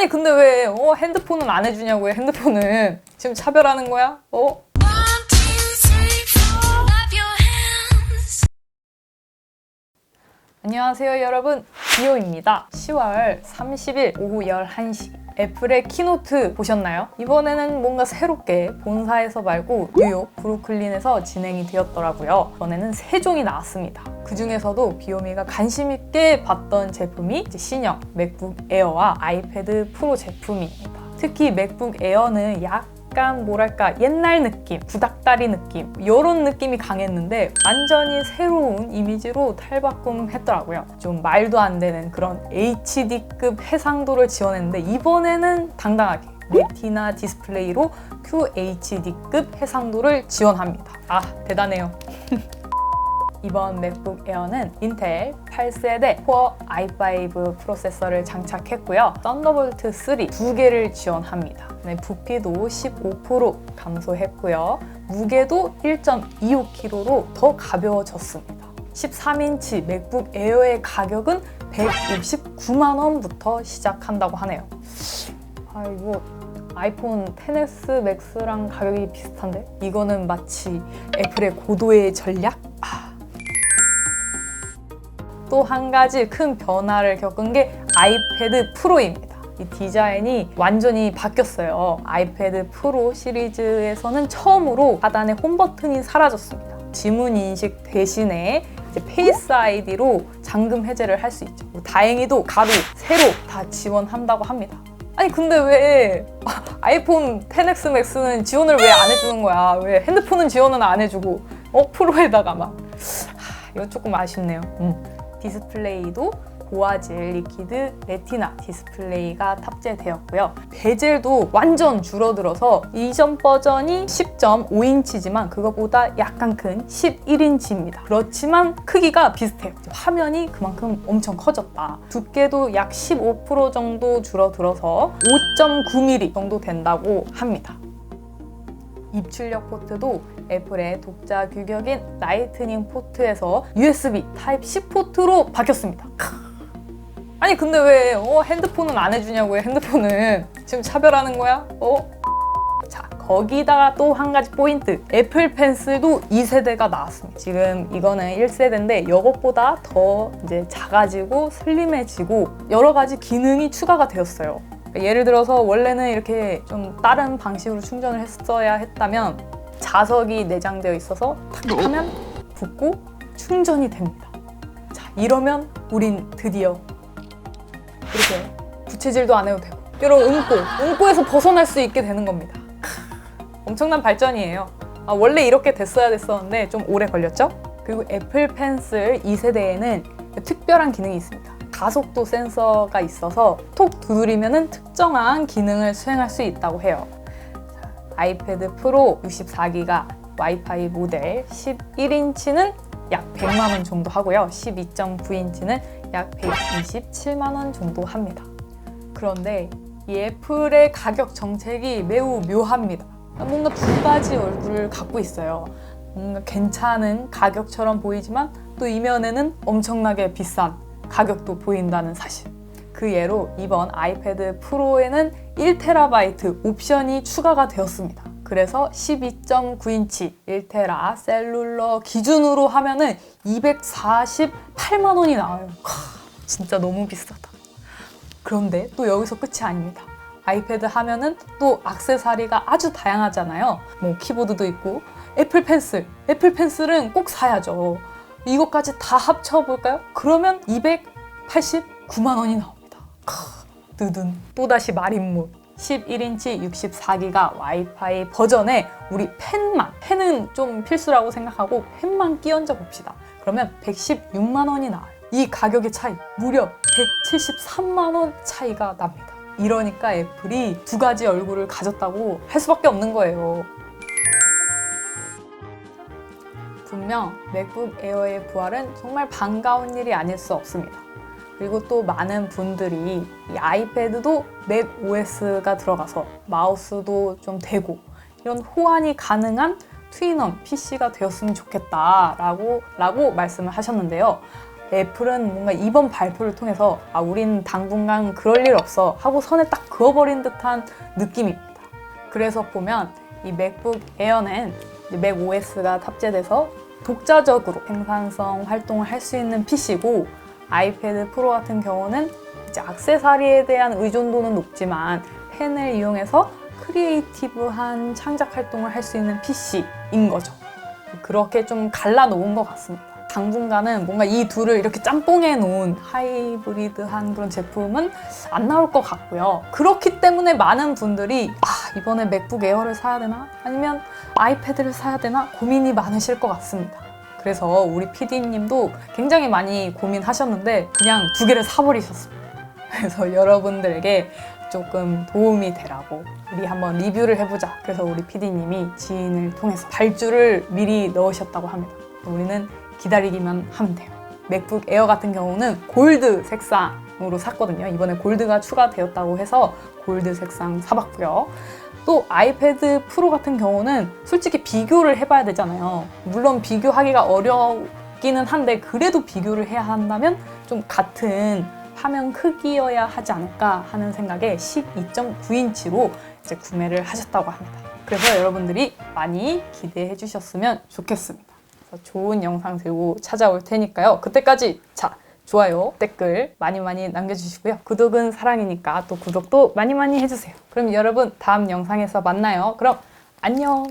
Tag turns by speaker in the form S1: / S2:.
S1: 아니 근데 왜 어, 핸드폰은 안 해주냐고 요 핸드폰은. 지금 차별하는 거야? 어? 안녕하세요 여러분. 디오입니다. 10월 30일 오후 11시 애플의 키노트 보셨나요? 이번에는 뭔가 새롭게 본사에서 말고 뉴욕 브루클린에서 진행이 되었더라고요. 이번에는 세 종이 나왔습니다. 그 중에서도 비오미가 관심 있게 봤던 제품이 신형 맥북 에어와 아이패드 프로 제품입니다. 특히 맥북 에어는 약 약간 뭐랄까 옛날 느낌, 구닥다리 느낌 이런 느낌이 강했는데 완전히 새로운 이미지로 탈바꿈했더라고요. 좀 말도 안 되는 그런 HD급 해상도를 지원했는데 이번에는 당당하게 레티나 디스플레이로 QHD급 해상도를 지원합니다. 아 대단해요. 이번 맥북 에어는 인텔 8세대 코어 i5 프로세서를 장착했고요. 썬더볼트 3 두 개를 지원합니다. 네, 부피도 15% 감소했고요. 무게도 1.25kg로 더 가벼워졌습니다. 13인치 맥북 에어의 가격은 169만 원부터 시작한다고 하네요. 아 이거 아이폰 10s 맥스랑 가격이 비슷한데? 이거는 마치 애플의 고도의 전략? 아. 또한 가지 큰 변화를 겪은 게 아이패드 프로입니다. 이 디자인이 완전히 바뀌었어요. 아이패드 프로 시리즈에서는 처음으로 하단에 홈 버튼이 사라졌습니다. 지문 인식 대신에 페이스 아이디로 잠금 해제를 할 수 있죠. 다행히도 가로, 세로 다 지원한다고 합니다. 아니 근데 왜 아이폰 10X 맥스는 지원을 왜 안 해주는 거야? 왜 핸드폰은 지원은 안 해주고 어 프로에다가만 하, 이거 조금 아쉽네요. 음. 디스플레이도 고화질 리퀴드 레티나 디스플레이가 탑재되었고요. 베젤도 완전 줄어들어서 이전 버전이 10.5인치지만 그것보다 약간 큰 11인치입니다. 그렇지만 크기가 비슷해요. 화면이 그만큼 엄청 커졌다. 두께도 약 15% 정도 줄어들어서 5.9mm 정도 된다고 합니다. 입출력 포트도 애플의 독자 규격인 라이트닝 포트에서 USB Type-C 포트로 바뀌었습니다. 아니 근데 왜 어, 핸드폰은 안 해주냐고 요 핸드폰은 지금 차별하는 거야? 어? 자 거기다가 또 한 가지 포인트 애플 펜슬도 2세대가 나왔습니다 지금 이거는 1세대인데 이것보다 더 이제 작아지고 슬림해지고 여러 가지 기능이 추가가 되었어요 예를 들어서 원래는 이렇게 좀 다른 방식으로 충전을 했어야 했다면 자석이 내장되어 있어서 탁 하면 붙고 충전이 됩니다 자 이러면 우린 드디어 이렇게 부채질도 안 해도 되고 이런 응고, 응고에서 벗어날 수 있게 되는 겁니다. 엄청난 발전이에요. 아, 원래 이렇게 됐어야 됐었는데 좀 오래 걸렸죠? 그리고 애플 펜슬 2세대에는 특별한 기능이 있습니다. 가속도 센서가 있어서 톡 두드리면 특정한 기능을 수행할 수 있다고 해요. 자, 아이패드 프로 64기가 와이파이 모델 11인치는 약 100만 원 정도 하고요. 12.9인치는 약 127만 원 정도 합니다. 그런데 이 애플의 가격 정책이 매우 묘합니다. 뭔가 두 가지 얼굴을 갖고 있어요. 뭔가 괜찮은 가격처럼 보이지만 또 이면에는 엄청나게 비싼 가격도 보인다는 사실. 그 예로 이번 아이패드 프로에는 1TB 옵션이 추가가 되었습니다. 그래서 12.9인치 1테라 셀룰러 기준으로 하면은 248만 원이 나와요. 하, 진짜 너무 비싸다. 그런데 또 여기서 끝이 아닙니다. 아이패드 하면은 또 악세사리가 아주 다양하잖아요. 뭐 키보드도 있고 애플 펜슬. 애플 펜슬은 꼭 사야죠. 이것까지 다 합쳐볼까요? 그러면 289만 원이 나옵니다. 크, 뜨든 또다시 말인물. 11인치 64기가 와이파이 버전에 우리 펜만, 펜은 좀 필수라고 생각하고 펜만 끼얹어 봅시다. 그러면 116만 원이 나와요. 이 가격의 차이 무려 173만 원 차이가 납니다. 이러니까 애플이 두 가지 얼굴을 가졌다고 할 수밖에 없는 거예요. 분명 맥북 에어의 부활은 정말 반가운 일이 아닐 수 없습니다. 그리고 또 많은 분들이 이 아이패드도 맥 OS가 들어가서 마우스도 좀 되고 이런 호환이 가능한 트윈원 PC가 되었으면 좋겠다라고 라고 말씀을 하셨는데요. 애플은 뭔가 이번 발표를 통해서 아 우린 당분간 그럴 일 없어 하고 선에 딱 그어버린 듯한 느낌입니다. 그래서 보면 이 맥북 에어는 맥 OS가 탑재돼서 독자적으로 생산성 활동을 할 수 있는 PC고 아이패드 프로 같은 경우는 이제 액세서리에 대한 의존도는 높지만 펜을 이용해서 크리에이티브한 창작 활동을 할 수 있는 PC인 거죠. 그렇게 좀 갈라 놓은 것 같습니다. 당분간은 뭔가 이 둘을 이렇게 짬뽕해 놓은 하이브리드한 그런 제품은 안 나올 것 같고요. 그렇기 때문에 많은 분들이 아, 이번에 맥북 에어를 사야 되나? 아니면 아이패드를 사야 되나? 고민이 많으실 것 같습니다. 그래서 우리 PD님도 굉장히 많이 고민하셨는데 그냥 두 개를 사버리셨습니다. 그래서 여러분들에게 조금 도움이 되라고 우리 한번 리뷰를 해보자. 그래서 우리 PD님이 지인을 통해서 발주를 미리 넣으셨다고 합니다. 우리는 기다리기만 하면 돼요. 맥북 에어 같은 경우는 골드 색상으로 샀거든요. 이번에 골드가 추가되었다고 해서 골드 색상 사봤고요. 또 아이패드 프로 같은 경우는 솔직히 비교를 해봐야 되잖아요. 물론 비교하기가 어렵기는 한데 그래도 비교를 해야 한다면 좀 같은 화면 크기여야 하지 않을까 하는 생각에 12.9인치로 이제 구매를 하셨다고 합니다. 그래서 여러분들이 많이 기대해 주셨으면 좋겠습니다. 좋은 영상 들고 찾아올 테니까요. 그때까지 자 좋아요, 댓글 많이 많이 남겨주시고요. 구독은 사랑이니까 또 구독도 많이 많이 해주세요. 그럼 여러분 다음 영상에서 만나요. 그럼 안녕.